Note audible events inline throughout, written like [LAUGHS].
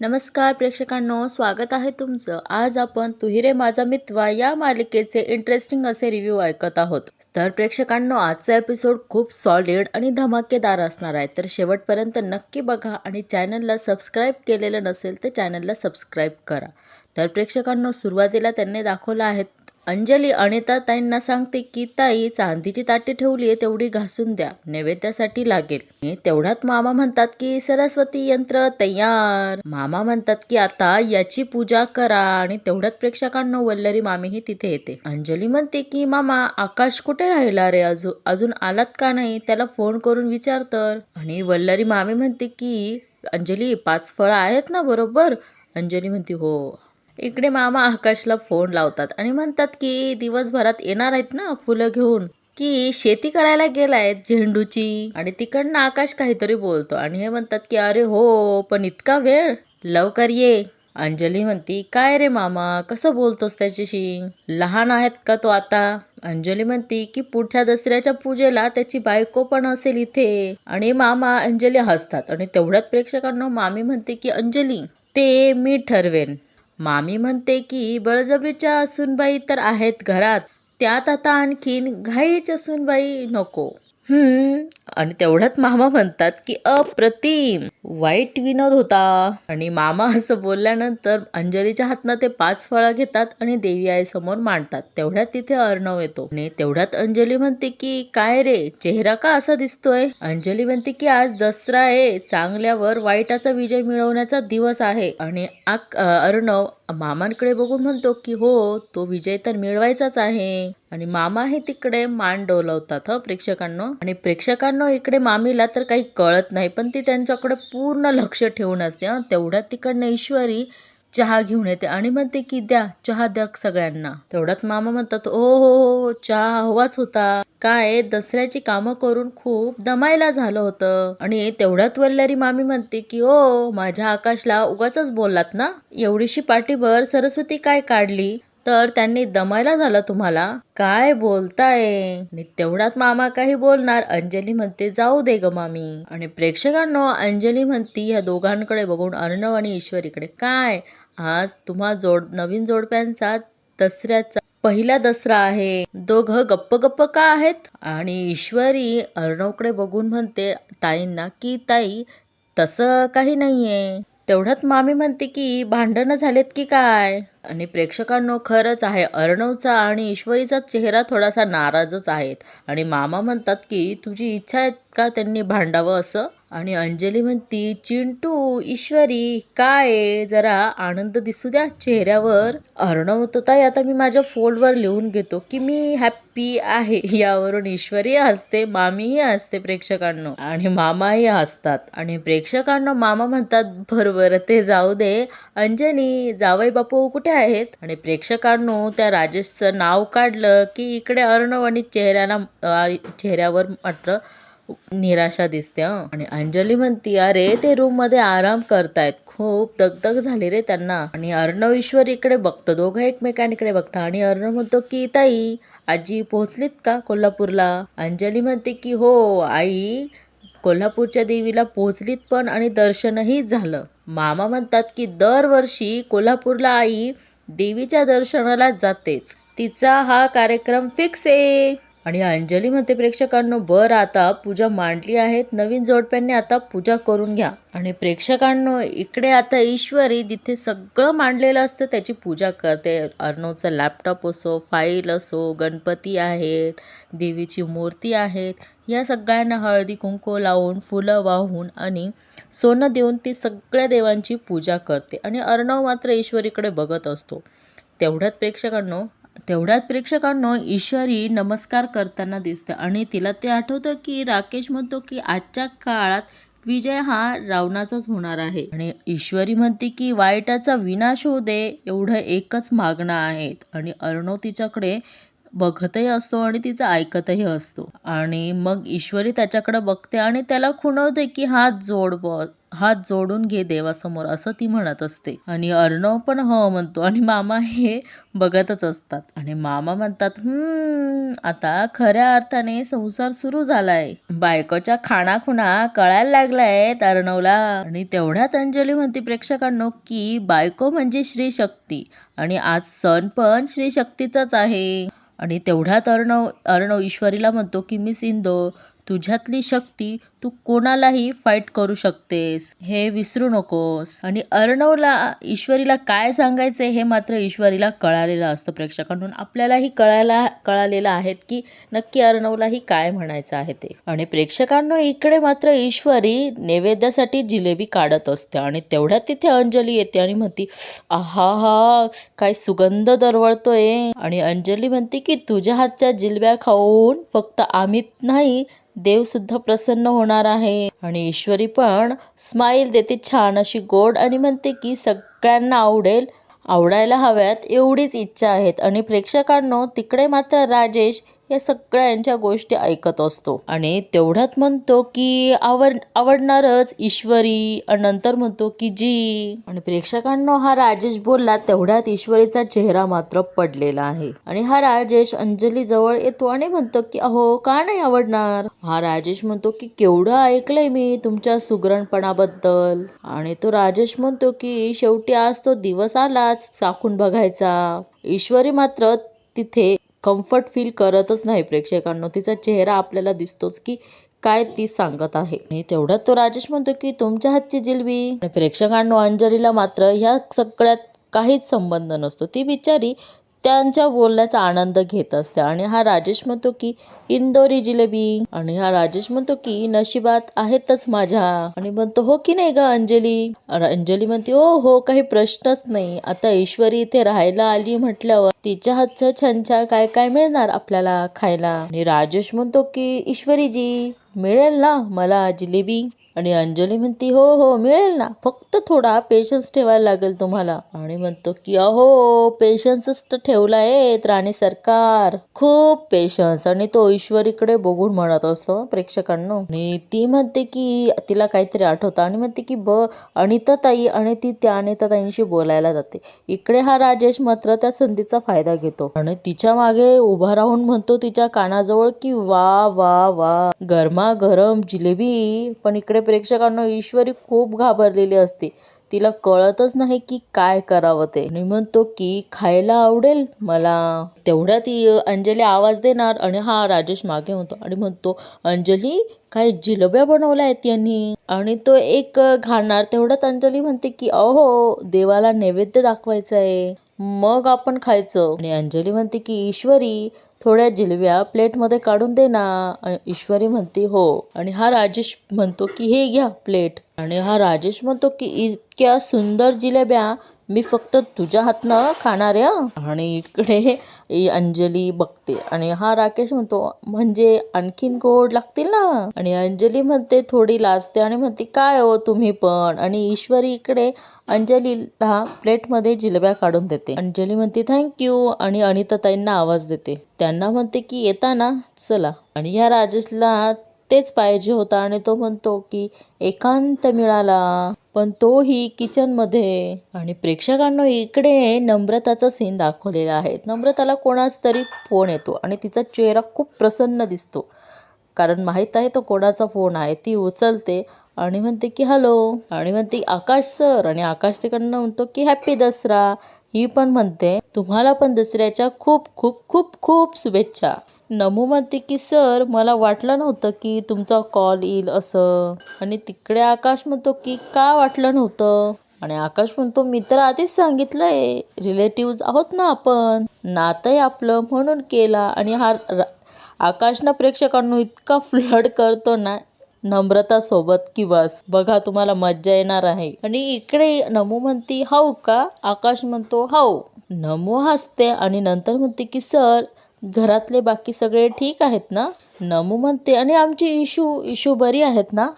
नमस्कार प्रेक्षकांनो स्वागत आहे तुमचं. आज आपण तुहिरे माझा मित्वा या मालिकेचे इंटरेस्टिंग असे रिव्ह्यू ऐकत आहोत. तर प्रेक्षकांनो आजचा एपिसोड खूप सॉलिड आणि धमाकेदार असणार आहे. तर शेवटपर्यंत नक्की बघा आणि चॅनलला सबस्क्राईब केलेलं नसेल तर चॅनलला सबस्क्राईब करा. तर प्रेक्षकांनो सुरुवातीला त्यांनी दाखवलं आहे अंजली अनिता ताईंना सांगते की ताई चांदीची ताटी ठेवली आहे तेवढी घासून द्या नैवेद्यासाठी लागेल. तेवढ्यात मामा म्हणतात की सरस्वती यंत्र तयार. मामा म्हणतात की आता याची पूजा करा. आणि तेवढ्यात प्रेक्षकांना वल्लरी मामीही तिथे येते. अंजली म्हणते की मामा आकाश कुठे राहिला रे? अजून अजून आलात का नाही? त्याला फोन करून विचार तर. आणि वल्लरी मामी म्हणते की अंजली पाच फळं आहेत ना बरोबर? अंजली म्हणते हो. इकडे मामा आकाशला फोन लावतात आणि म्हणतात की दिवसभरात येणार आहेत ना फुलं घेऊन? की शेती करायला गेलाय झेंडूची? आणि तिकडनं आकाश काहीतरी बोलतो आणि हे म्हणतात की अरे हो पण इतका वेळ? लवकर ये. अंजली म्हणती काय रे मामा कसं बोलतोस त्याच्याशी? लहान आहेत का तो आता? अंजली म्हणती की पुढच्या दसऱ्याच्या पूजेला त्याची बायको पण असेल इथे. आणि मामा अंजली हसतात आणि तेवढ्यात प्रेक्षकांना मामी म्हणते की अंजली ते मी ठरवेन. मामी म्हणते की बळजबरीच्या असूनबाई तर आहेत घरात. त्यात आता आणखीन घाईच्या असूनबाई नको. हम्म. आणि तेवढ्यात मामा म्हणतात की अप्रतिम. वाईट विनोद होता. आणि मामा असं बोलल्यानंतर अंजलीच्या हातनं ते पाच फळं घेतात आणि देवी आई समोर मांडतात. तेवढ्यात तिथे अर्णव येतो. आणि तेवढ्यात अंजली म्हणते की काय रे चेहरा का असा दिसतोय? अंजली म्हणते की आज दसरा आहे. चांगल्यावर वाईटाचा विजय मिळवण्याचा दिवस आहे. आणि अर्णव मामांकडे बघून म्हणतो की हो तो विजय तर मिळवायचाच आहे. आणि मामा हे तिकडे मान डोलवतात ह प्रेक्षकांनो? आणि प्रेक्षकांनो इकडे मामीला तर काही कळत नाही पण ती त्यांच्याकडे पूर्ण लक्ष ठेवून असते हं. तेवढ्यात तिकडनं ईश्वरी चहा घेऊन येते आणि म्हणते की द्या चहा द्या सगळ्यांना. तेवढ्यात मामा म्हणतात ओ हो हो, हो चहा हवाच होता. काय दसऱ्याची कामं करून खूप दमायला झालं होतं. आणि तेवढ्यात वल्लारी मामी म्हणते की ओ माझ्या आकाशला उगाच बोललात ना? एवढीशी पाठीभर सरस्वती काय काढली? तर त्यांनी दमायला झालं तुम्हाला? काय बोलताय? तेवढ्यात मामा काही बोलणार. अंजली म्हणते जाऊ दे ग मामी. आणि प्रेक्षकांनो अंजली म्हणती या दोघांकडे बघून अर्णव आणि ईश्वरीकडे काय? आज तुम्हा जोड नवीन जोडप्यांचा दसऱ्याचा पहिला दसरा आहे. दोघं गप्प गप्प का आहेत? आणि ईश्वरी अर्णवकडे बघून म्हणते ताईंना की ताई तसं काही नाहीये. तेवढ्यात मामी म्हणते की भांडणं झालेत की काय? आणि प्रेक्षकांनो खरंच आहे अर्णवचा आणि ईश्वरीचा चेहरा थोडासा नाराजच आहेत. आणि मामा म्हणतात की तुझी इच्छा आहे का त्यांनी भांडावं असं? आणि अंजली म्हणती चिंटू ईश्वरी काय जरा आनंद दिसू द्या चेहऱ्यावर. अर्णव म्हणतो ताई आता मी माझ्या फोनवर लिहून घेतो की मी हॅप्पी आहे. [LAUGHS] यावरून ईश्वरी हसते मामीही हसते प्रेक्षकांनो. आणि मामाही हसतात. आणि प्रेक्षकांना मामा म्हणतात बरोबर ते जाऊ दे. अंजली जावई बापू कुठे आहेत. आणि प्रेक्षकांनो त्या राजेशचं नाव काढलं की इकडे अर्णव आणि चेहऱ्याला चेहऱ्यावर मात्र निराशा दिसते आणि अंजली म्हणती अरे ते रूममध्ये आराम करतायत. खूप दगदग झाली रे त्यांना. आणि अर्णव ईश्वर इकडे बघतो दोघं एकमेकांकडे बघता. आणि अर्णव म्हणतो की ताई आजी पोहोचलीत का कोल्हापूरला? अंजली म्हणते की हो आई कोल्हापूरच्या देवीला पोचलीत पण आणि दर्शनही झालं. मामा म्हणतात की दरवर्षी कोल्हापूरला आई देवीच्या दर्शनाला जातेच. तिचा हा कार्यक्रम फिक्स आहे. आणि अंजली म्हणते प्रेक्षकांनो बर आता पूजा मांडली आहेत. नवीन जोडप्यांनी आता पूजा करून घ्या. आणि प्रेक्षकांनो इकडे आता ईश्वरी जिथे सगळं मांडलेलं असतं त्याची पूजा करते. अर्णवचा लॅपटॉप असो फाईल असो गणपती आहेत देवीची मूर्ती आहेत. या सगळ्यांना हळदी कुंकू लावून फुलं वाहून आणि सोनं देऊन ती सगळ्या देवांची पूजा करते. आणि अर्णव मात्र ईश्वरीकडे बघत असतो. तेवढ्यात प्रेक्षकांनो तेवढ्यात प्रेक्षकांनो ईश्वरी नमस्कार करताना दिसते आणि तिला ते आठवतं की राकेश म्हणतो की आजच्या काळात विजय हा रावणाचाच होणार आहे. आणि ईश्वरी म्हणते की वाईटाचा विनाश होऊ दे एवढं एकच मागणं आहेत. आणि अर्णव तिच्याकडे बघतही असतो आणि तिचं ऐकतही असतो. आणि मग ईश्वरी त्याच्याकडे बघते आणि त्याला खुणवते की हात जोड ब हात जोडून घे देवासमोर असं ती म्हणत असते. आणि अर्णव पण हो म्हणतो आणि मामा हे बघतच असतात. आणि मामा म्हणतात हम्म आता खऱ्या अर्थाने संसार सुरू झालाय. बायकोच्या खाणाखुणा कळायला लागलाय अर्णवला. आणि तेवढ्यात अंजली म्हणते प्रेक्षकांनो की बायको म्हणजे श्री शक्ती आणि आज सण पण श्री शक्तीचाच आहे. आणि तेवढ्यात अर्णव अर्णव ईश्वरीला म्हणतो की मिस इंदो तुझ्यातली शक्ती तू कोणालाही फाईट करू शकतेस. हे विसरू नकोस. आणि अर्णवला ईश्वरीला काय सांगायचे हे मात्र ईश्वरीला कळालेलं असतं प्रेक्षकांकडून. आपल्यालाही कळायला कळालेलं आहे की नक्की अर्णवलाही काय म्हणायचं आहे ते. आणि प्रेक्षकांना इकडे मात्र ईश्वरी नैवेद्यासाठी जिलेबी काढत असते आणि तेवढ्यात तिथे अंजली येते आणि म्हणती आहा हा काय सुगंध दरवळतोय. आणि अंजली म्हणते की तुझ्या हातच्या जिलब्या खाऊन फक्त आम्हीच नाही देव सुद्धा प्रसन्न होणार आहे. आणि ईश्वरी पण स्माईल देते छान अशी गोड आणि म्हणते की सगळ्यांना आवडेल. आवडायला हव्यात एवढीच इच्छा आहेत. आणि प्रेक्षकांनो तिकडे मात्र राजेश या सगळ्यांच्या गोष्टी ऐकत असतो. आणि तेवढ्यात म्हणतो की आवड आवडणारच ईश्वरी. आणि नंतर म्हणतो की जी. आणि प्रेक्षकांनो हा राजेश बोलला तेवढ्यात ईश्वरीचा चेहरा मात्र पडलेला आहे. आणि हा राजेश अंजली जवळ येतो आणि म्हणतो की अहो का नाही आवडणार? हा राजेश म्हणतो की केवढं ऐकलंय मी तुमच्या सुगरणपणाबद्दल. आणि तो राजेश म्हणतो की शेवटी आज तो दिवस आलाच चाखून बघायचा. ईश्वरी मात्र तिथे कम्फर्ट फील करतच नाही प्रेक्षकांनो. तिचा चेहरा आपल्याला दिसतोच की काय ती सांगत आहे. आणि तेवढ्यात तो राजेश म्हणतो की तुमच्या हातची जिलबी. प्रेक्षकांनो अंजलीला मात्र ह्या सगळ्यात काहीच संबंध नसतो. ती बिचारी त्यांच्या बोलण्याचा आनंद घेत असते. आणि हा राजेश म्हणतो की इंदोरी जिलेबी. आणि हा राजेश म्हणतो की नशिबात आहेतच माझ्या. आणि म्हणतो हो की नाही ग अंजली? अंजली म्हणते ओ हो काही प्रश्नच नाही. आता ईश्वरी इथे राहायला आली म्हटल्यावर तिच्या हातचं छान छान काय काय मिळणार आपल्याला खायला? आणि राजेश म्हणतो की ईश्वरीजी मिळेल ना मला जिलेबी? आणि अंजली म्हणती हो हो मिळेल ना. फक्त थोडा पेशन्स ठेवायला लागेल तुम्हाला. आणि म्हणतो की अहो पेशन्सच तर ठेवला आहे राणी सरकार. खूप पेशन्स आणि तो ईश्वरीकडे बघून म्हणत असतो प्रेक्षकांना. आणि ती म्हणते की तिला काहीतरी आठवतं. आणि म्हणते की ब अनिता ताई आणि ती त्या अनिता ताईंशी बोलायला जाते. इकडे हा राजेश मात्र त्या संधीचा फायदा घेतो. आणि तिच्यामागे उभा राहून म्हणतो तिच्या कानाजवळ की वा वा वा. गरमागरम जिलेबी. पण इकडे प्रेक्षकांना ईश्वरी खूप घाबरलेली असते. तिला कळतच नाही की काय करावं ते. आणि म्हणतो की खायला आवडेल मला. तेवढ्या ती अंजली आवाज देणार आणि हा राजेश मागे म्हणतो आणि म्हणतो अंजली काय जिलब्या बनवल्या आहेत यांनी? आणि तो एक घालणार. तेवढ्यात अंजली म्हणते की अहो देवाला नैवेद्य दाखवायचं आहे मग आपण खायचं. आणि अंजली म्हणते की ईश्वरी थोड्या जिलव्या प्लेटमध्ये काढून दे ना. ईश्वरी म्हणते हो. आणि हा राजेश म्हणतो की हे घ्या प्लेट. आणि हा राजेश म्हणतो की इतक्या सुंदर जिलेब्या मी फक्त तुझ्या हातनं खाणार आहे आणि इकडे अंजली बघते. आणि हा राकेश म्हणतो म्हणजे आणखीन गोड लागतील ना? आणि अंजली म्हणते थोडी लाजते. आणि म्हणते काय हो तुम्ही पण? आणि ईश्वरी इकडे अंजलीला प्लेटमध्ये जिलब्या काढून देते. अंजली म्हणते थँक्यू आणि अनिताताईंना आवाज देते. त्यांना म्हणते की येताना चला. आणि ह्या राजेशला तेच पाहिजे होता. आणि तो म्हणतो की एकांत मिळाला. पण तोही किचनमध्ये. आणि प्रेक्षकांना इकडे नम्रताचा सीन दाखवलेला आहे. नम्रताला कोणाच तरी फोन येतो आणि तिचा चेहरा खूप प्रसन्न दिसतो. कारण माहीत आहे तो कोणाचा फोन आहे ती उचलते आणि म्हणते की हॅलो. आणि म्हणते आकाश सर आणि आकाश तिकडनं म्हणतो की हॅपी दसरा. ही पण म्हणते तुम्हाला पण दसऱ्याच्या खूप खूप खूप खूप शुभेच्छा. नमू म्हणते की सर मला वाटलं नव्हतं की तुमचा कॉल येईल असं. आणि तिकडे आकाश म्हणतो की का वाटलं नव्हतं? आणि आकाश म्हणतो मी तर आधीच सांगितलंय रिलेटिव्ह आहोत ना आपण नातंय आपलं म्हणून केला. आणि हा आकाश ना प्रेक्षकांना इतका फ्लड करतो ना नम्रता सोबत की बस. बघा तुम्हाला मज्जा येणार आहे. आणि इकडे नमू म्हणती हाऊ का? आकाश म्हणतो हाऊ. नमू हसते आणि नंतर म्हणते की सर घरातले बाकी सगळे ठीक आहेत ना? नमू म्हणते आणि आमची इशू इशू बरी आहेत ना?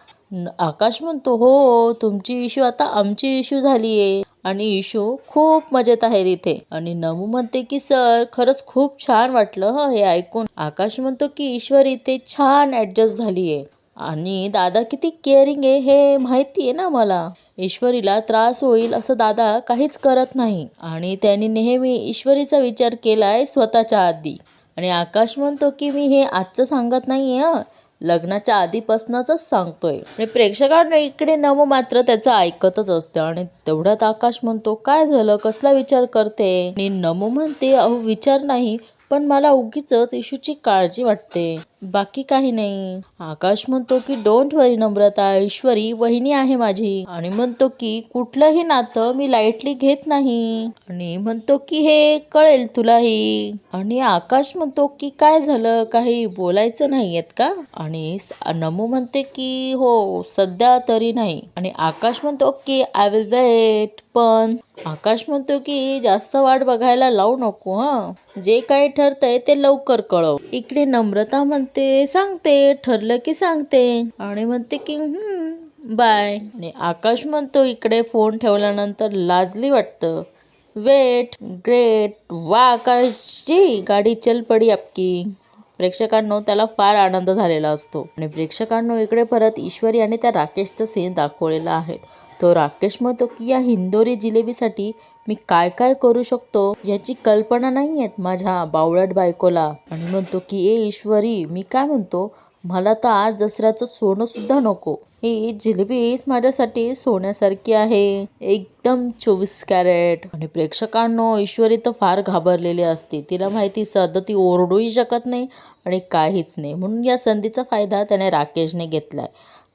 आकाश म्हणतो हो तुमची इशू आता आमची इशू झाली आहे आणि इशू खूप मजेत आहे इथे. आणि नमू म्हणते की सर खरंच खूप छान वाटलं हे ऐकून. आकाश म्हणतो की ईश्वर इथे छान ऍडजस्ट झालीये. आणि दादा किती केअरिंग आहे हे माहिती आहे ना मला. ईश्वरीला त्रास होईल असं दादा काहीच करत नाही. आणि त्यांनी नेहमी ईश्वरीचा विचार केलाय स्वतःच्या आधी. आणि आकाश म्हणतो की मी हे आजचं सांगत नाही आहे लग्नाच्या आधीपासूनच सांगतोय. आणि प्रेक्षकांना इकडे नम मात्र त्याचं ऐकतच असतं. आणि तेवढ्यात आकाश म्हणतो काय झालं? कसला विचार करते? आणि नमो म्हणते अहो विचार नाही पण मला उगीच इशूची काळजी वाटते. बाकी काही नाही. आकाश म्हणतो की डोंट वरी नम्रता ऐश्वरी वहिनी आहे माझी. आणि म्हणतो की कुठलंही नातं मी लाईटली घेत नाही. आणि म्हणतो की हे कळेल तुलाही. आणि आकाश म्हणतो की काय झालं? काही बोलायचं नाहीयेत का? आणि नमू म्हणते की हो सध्या तरी नाही. आणि आकाश म्हणतो की आय विल वेट पण आकाश म्हणतो की जास्त वाट बघायला लावू नको हं. जे काही ठरतंय ते लवकर कळव. इकडे नम्रता म्हणते सांगते ठरलं की सांगते. आणि म्हणते की हम्म बाय. आणि आकाश म्हणतो इकडे फोन ठेवल्यानंतर लाजली वाटतं. वेट ग्रेट वा आकाशची गाडी चल पडी आपकी. प्रेक्षकांनो त्याला फार आनंद झालेला असतो. आणि प्रेक्षकांनो इकडे परत ईश्वरी आणि त्या राकेशचं सीन दाखवलेला आहे. तो राकेश म्हणतो की या हिंदोरी जिलेबीसाठी मी काय काय करू शकतो याची कल्पना नाही आहेत माझ्या बावळट बायकोला. आणि म्हणतो की ए ईश्वरी मी काय म्हणतो? मला तर आज दसऱ्याचं सोनं सुद्धा नको. हे जिलेबीच माझ्यासाठी सोन्यासारखी आहे. एकदम चोवीस कॅरेट. आणि प्रेक्षकांनो ईश्वरी तर फार घाबरलेली असते. तिला माहिती सध्या ती ओरडूही शकत नाही आणि काहीच नाही. म्हणून या संधीचा फायदा त्याने राकेशने घेतलाय.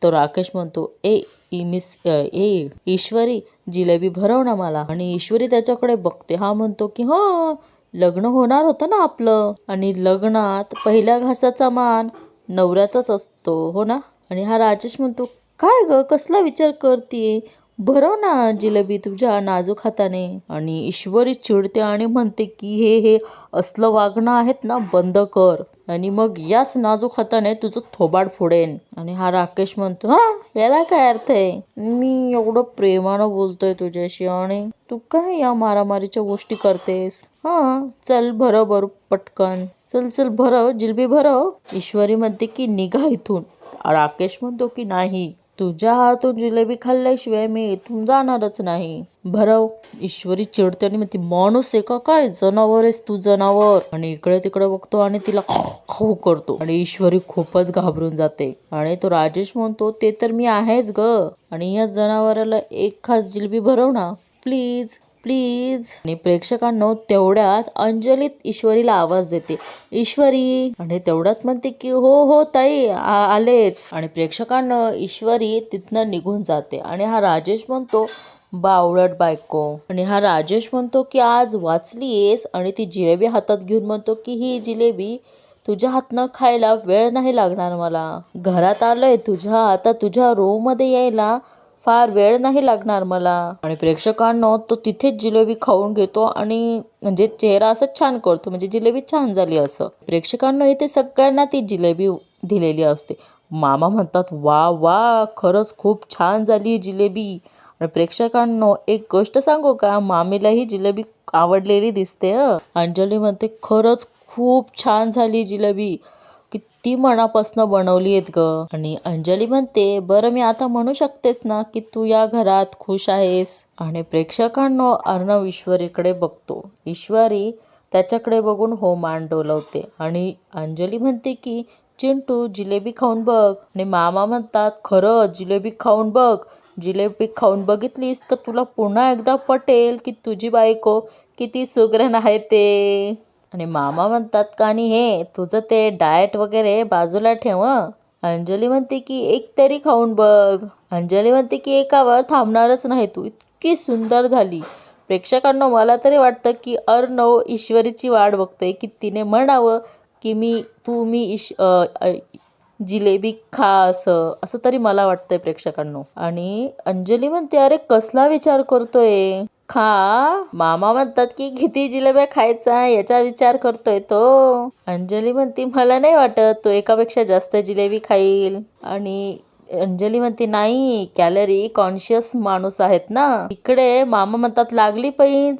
तो राकेश म्हणतो ए की मिस ए ईश्वरी जिलेबी भरव ना मला. आणि ईश्वरी त्याच्याकडे बघते. हा म्हणतो की हो लग्न होणार होतं ना आपलं. आणि लग्नात पहिल्या घासाचा मान नवऱ्याचाच असतो. हो ना? आणि हा राजेश म्हणतो काय ग कसला विचार करते? भरव ना जिलेबी तुझ्या नाजूक हाताने. आणि ईश्वरी चिडते आणि म्हणते की हे हे असलं वागणं आहेत ना बंद कर. आणि मग याच नाजूक हाताने तुझं थोबाड फोडेन. आणि हा राकेश म्हणतो हा याला काय अर्थ आहे? मी एवढं प्रेमानं बोलतोय तुझ्याशी आणि तू काय या मारामारीच्या गोष्टी करतेस? हा चल भरव भर पटकन. चल चल भरव जिलबी भरव ईश्वरी म्हणते की निघा इथून. राकेश म्हणतो की नाही. तुझ्या हातून जिलेबी खाल्ल्याशिवाय मी इथून जाणारच नाही. भरव ईश्वरी चिडते आणि ती माणूस आहे का? काय जनावर आहेस तू जनावर? आणि इकडे तिकडे बघतो आणि तिला खाऊ करतो. आणि ईश्वरी खूपच घाबरून जाते. आणि तो राजेश म्हणतो ते तर मी आहेच ग. आणि या जनावराला एक खास जिलेबी भरव ना. प्लीज. प्लीज. आणि प्रेक्षकांनो तेवढ्यात अंजलीत ईश्वरीला आवाज देते. ईश्वरी. आणि तेवढ्यात म्हणते की हो हो ताई आलेच. आणि प्रेक्षकांना ईश्वरी तिथनं निघून जाते. आणि हा राजेश म्हणतो बावळट बायको. आणि हा राजेश म्हणतो की आज वाचलीयेस. आणि ती जिलेबी हातात घेऊन म्हणतो की ही जिलेबी तुझ्या हातनं खायला वेळ नाही लागणार मला. घरात आलंय तुझ्या आता तुझ्या room मध्ये यायला फार वेळ नाही लागणार मला. आणि प्रेक्षकांनो तो तिथेच जिलेबी खाऊन घेतो आणि म्हणजे चेहरा असं छान करतो म्हणजे जिलेबी छान झाली असं. प्रेक्षकांनो इथे सगळ्यांना ती जिलेबी दिलेली असते. मामा म्हणतात वा वा खरंच खूप छान झाली जिलेबी. आणि प्रेक्षकांनो एक गोष्ट सांगू का? मामीला ही जिलेबी आवडलेली दिसते अंजली म्हणते खरंच खूप छान झाली जिलेबी. किती मनापासनं बनवली आहेत ग. आणि अंजली म्हणते बरं मी आता म्हणू शकतेस ना की तू या घरात खुश आहेस? आणि प्रेक्षकांनो अर्णव ईश्वरीकडे बघतो. ईश्वरी त्याच्याकडे बघून हो मान डोलवते आणि अंजली म्हणते की चिंटू जिलेबी खाऊन बघ. आणि मामा म्हणतात खरं जिलेबी खाऊन बघ. जिलेबी खाऊन बघितलीस का तुला पुन्हा एकदा पटेल की तुझी बायको किती सुग्रण आहे ते? आणि मामा म्हणतात का आणि हे तुझं ते डाएट वगैरे बाजूला ठेव अंजली म्हणते की एक तरी खाऊन बघ. अंजली म्हणते की एकावर थांबणारच नाही तू इतकी सुंदर झाली. प्रेक्षकांना मला तरी वाटतं की अर्णव ईश्वरीची वाट बघतोय की तिने म्हणावं की मी तू मी ईश जिलेबी खा असं. असं तरी मला वाटतंय प्रेक्षकांनो. आणि अंजली म्हणते अरे कसला विचार करतोय? खा मामा म्हणतात की किती जिलेब्या खायचा याचा विचार करतोय तो. अंजली म्हणती मला नाही वाटत तो एकापेक्षा जास्त जिलेबी खाईल. आणि अंजली म्हणते नाही कॅलरी कॉन्शियस माणूस आहेत ना. इकडे मामा म्हणतात लागली पैज.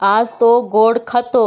आज तो गोड खातो.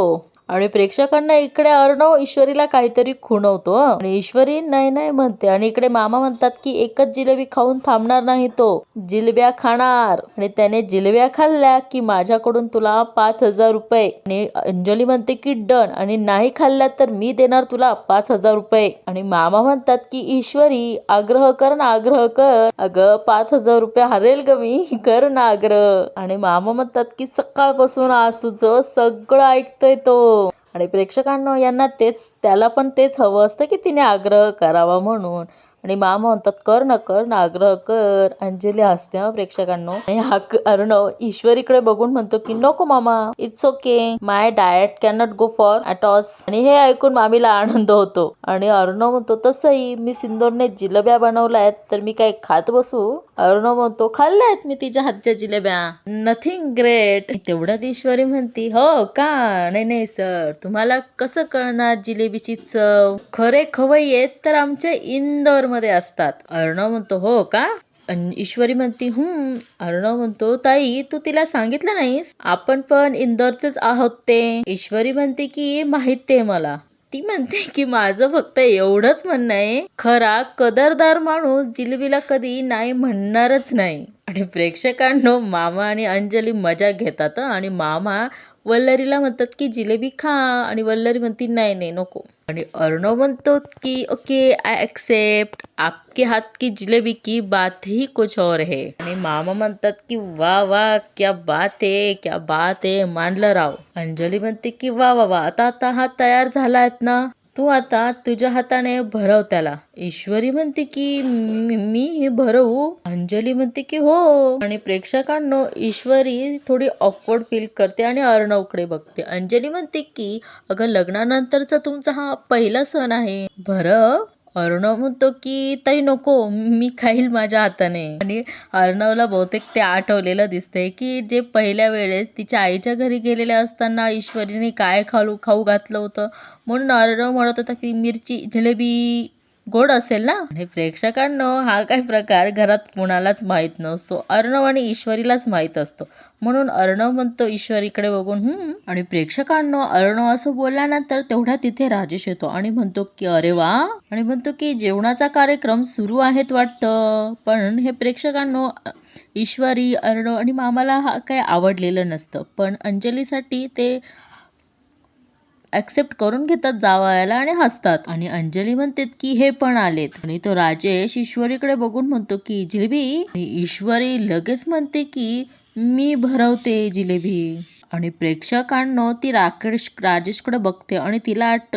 आणि प्रेक्षकांना इकडे अर्णव ईश्वरीला काहीतरी खुणवतो आणि ईश्वरी नाही नाही म्हणते. आणि इकडे मामा म्हणतात की एकच जिलेबी खाऊन थांबणार नाही तो. जिलब्या खाणार. आणि त्याने जिलब्या खाल्ल्या की माझ्याकडून तुला पाच हजार रुपये. आणि अंजली म्हणते की डन. आणि नाही खाल्ल्या तर मी देणार तुला पाच हजार रुपये. आणि मामा म्हणतात की ईश्वरी आग्रह कर ना आग्रह कर. अगं पाच हजार रुपये हरेल ग मी. [LAUGHS] कर ना आग्रह. आणि मामा म्हणतात की सकाळपासून आज तुझं सगळं ऐकतोय तो. आणि प्रेक्षकांना यांना तेच त्याला पण तेच हवं असतं की तिने आग्रह करावा म्हणून. आणि मामा म्हणतात कर ना कर ना आग्रह कर. अंजली हसते हा प्रेक्षकांनो. आणि हा अर्णव ईश्वरीकडे बघून म्हणतो की नको मामा it's okay my diet cannot go for अटॉस आणि हे ऐकून मामीला आनंद होतो. आणि अर्णव म्हणतो तसंही मी सिंदोरने जिलेब्या बनवल्या आहेत तर मी काय खात बसू? अर्णव म्हणतो खाल्ल्या आहेत मी तिच्या हातच्या जिलेब्या. नथिंग ग्रेट तेवढ्यात ईश्वरी म्हणती हो का? नाही नाही सर तुम्हाला कसं कळणार जिलेबीची चव? खरे खवय्ये तर आमच्या इंदोर मध्ये असतात. अर्णव म्हणतो हो का? ईश्वरी म्हणती हम्म. अर्णव म्हणतो ताई तू तिला सांगितलं नाहीस? आपण पण इंदोरचेच आहोत ते. ईश्वरी म्हणते की माहीत आहे मला. ती म्हणते की माझं फक्त एवढंच म्हणणं आहे. खरा कदरदार माणूस जिलेबीला कधी नाही म्हणणारच नाही. आणि प्रेक्षकांनो मामा आणि अंजली मजा घेतात आणि मामा वल्लरीला म्हणतात की जिलेबी खा आणि वल्लरी म्हणती नाही नाही नको. आणि अर्णव म्हणतो की ओके आय ॲक्सेप्ट आपके हात की जिलेबी की बात ही कुछ और है. आणि मामा म्हणतात की वा वा क्या बात आहे क्या बात आहे मांडलं राव. अंजली म्हणते की वा वा वा आता आता हा तयार झाला आहेत ना? तू आता तुझ्या हाताने भरव त्याला. ईश्वरी म्हणते की मी भरवू. अंजली म्हणते की हो. आणि प्रेक्षकांनो ईश्वरी थोडी ऑकवर्ड फील करते आणि अर्णवकडे बघते. अंजली म्हणते की अगं लग्नानंतरचा तुमचा हा पहिला सण आहे. भरव? अर्णव म्हणतो की ताई नको मी खाईल माझ्या हाताने. आणि अर्णवला बहुतेक ते आठवलेलं दिसतंय की जे पहिल्या वेळेस तिच्या आईच्या घरी गेलेल्या असताना ईश्वरीने काय खाऊ खाऊ घातलं होतं. म्हणून अर्णव म्हणत होता की मिरची जिलेबी गोड असेल ना? आणि प्रेक्षकांनो हा काही प्रकार? घरात कुणालाच माहीत नसतो. अर्णव आणि ईश्वरीलाच माहीत असतो. म्हणून अर्णव म्हणतो ईश्वरीकडे बघून हम्म आणि प्रेक्षकांनो अर्णव असं बोलल्यानंतर तेवढ्या तिथे राजेश येतो. आणि म्हणतो की अरे वा! आणि म्हणतो की जेवणाचा कार्यक्रम सुरू आहेत वाटतं. पण हे प्रेक्षकांनो ईश्वरी अर्णव आणि मामाला हा काही आवडलेलं नसतं. पण अंजलीसाठी ते ॲक्सेप्ट करून घेतात जावयाला आणि हसतात. आणि अंजली म्हणते की हे पण आलेत. आणि तो राजेश ईश्वरीकडे बघून म्हणतो की जिलेबी. ईश्वरी लगेच म्हणते की मी भरवते जिलेबी. आणि प्रेक्षकांनो ती राकेश राजेशकडे बघते. आणि तिला आठ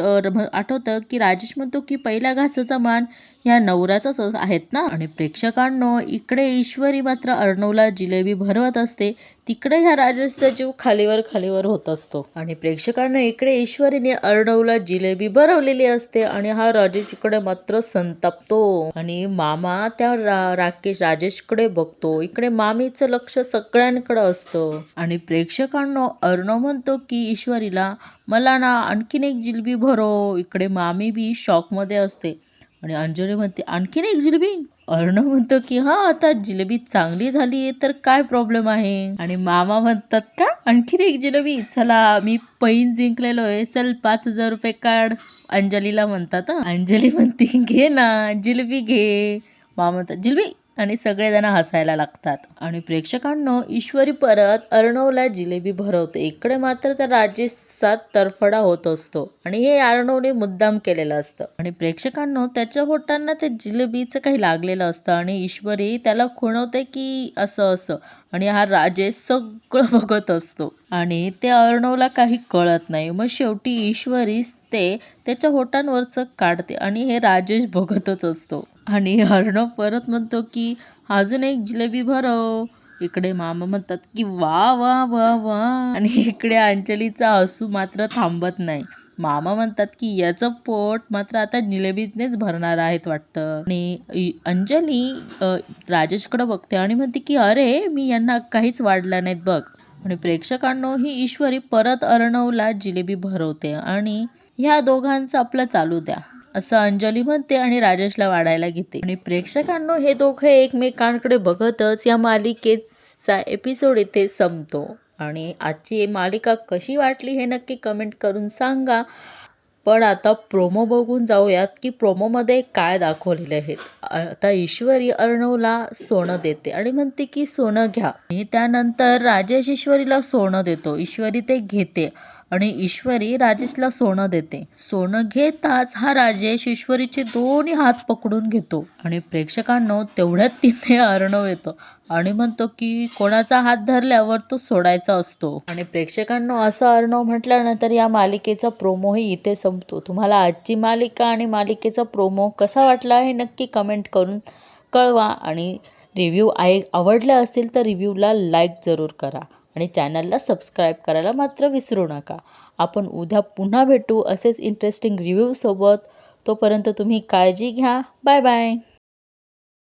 आठवतं की राजेश म्हणतो की पहिल्या घासाचा मान या नवऱ्याचाच आहेत ना? आणि प्रेक्षकांनो इकडे ईश्वरी मात्र अर्णवला जिलेबी भरवत असते. तिकडे ह्या राजेशचा जीव खालीवर खालीवर होत असतो. आणि प्रेक्षकांना इकडे ईश्वरीने अर्णवला जिलेबी भरवलेली असते आणि हा राजेश इकडे मात्र संतापतो. आणि मामा त्या रा राकेश राजेशकडे बघतो. इकडे मामीचं लक्ष सगळ्यांकडे असतं. आणि प्रेक्षकांनो अर्णव म्हणतो की ईश्वरीला मला ना आणखीन एक जिलेबी भरो इकडे मामी बी शॉकमध्ये असते. आणि अंजली म्हणते आणखीन एक जिलेबी? अर्णव म्हणतो की हा आता जिलेबी चांगली झाली तर काय प्रॉब्लेम आहे? आणि मामा म्हणतात का आणखीन एक जिलेबी चला मी पैन जिंकलेलो आहे चल पाच हजार रुपये काढ. अंजलीला म्हणतात अंजली म्हणते घे ना जिलेबी घे. मामा म्हणतात जिलेबी आणि सगळेजण हसायला लागतात. आणि प्रेक्षकांनो ईश्वरी परत अर्णवला जिलेबी भरवते. इकडे मात्र त्या राजेशचा तरफडा होत असतो. आणि हे अर्णवने मुद्दाम केलेलं असतं. आणि प्रेक्षकांनो त्याच्या होटांना ते जिलेबीचं काही लागलेलं असतं आणि ईश्वरी त्याला खुणवते की असं असं. आणि हा राजेश सगळं बघत असतो. आणि ते अर्णवला काही कळत नाही. मग शेवटी ईश्वरीच ते त्याच्या होटांवरचं काढते आणि हे राजेश बघतच असतो. आणि अर्णव परत म्हणतो की अजून एक जिलेबी भरव. इकडे मामा म्हणतात की वा वा वा वा. आणि इकडे अंजलीचा हसू मात्र थांबत नाही. मामा म्हणतात की याचं पोट मात्र आता जिलेबीनेच भरणार आहेत वाटतं. आणि अंजली राजेशकडे बघते आणि म्हणते की अरे मी यांना काहीच वाढलं नाहीत बघ. आणि प्रेक्षकांनो ही ईश्वरी परत अर्णवला जिलेबी भरवते आणि ह्या दोघांचं आपलं चालू द्या. असं अंजली म्हणते आणि राजेशला वाढायला घेते. आणि प्रेक्षकांनो हे दोघे एकमेकांकडे बघतच या मालिकेचा एपिसोड इथे संपतो. आणि आजची मालिका कशी वाटली हे नक्की कमेंट करून सांगा. पण आता प्रोमो बघून जाऊयात की प्रोमोमध्ये काय दाखवलेले आहेत. आता ईश्वरी अर्णवला सोनं देते आणि म्हणते की सोनं घ्या. आणि त्यानंतर राजेश ईश्वरीला सोनं देतो. ईश्वरी ते घेते. आणि ईश्वरी राजेशला सोनं देते. सोनं घेताच हा राजेश ईश्वरीचे दोन्ही हात पकडून घेतो. आणि प्रेक्षकांनो तेवढ्यात तिथे अर्णव येतो आणि म्हणतो की कोणाचा हात धरल्यावर तो सोडायचा असतो? आणि प्रेक्षकांनो असं अर्णव म्हटल्यानंतर या मालिकेचा प्रोमोही इथे संपतो. तुम्हाला आजची मालिका आणि मालिकेचा प्रोमो कसा वाटला हे नक्की कमेंट करून कळवा आणि रिव्ह्यू आय आवडला असेल तर रिव्ह्यूला लाईक जरूर करा. आणि चॅनलला सबस्क्राईब करायला मात्र विसरू नका. आपण उद्या पुन्हा भेटू असेच इंटरेस्टिंग रिव्ह्यूसोबत तोपर्यंत तुम्ही काळजी घ्या. Bye bye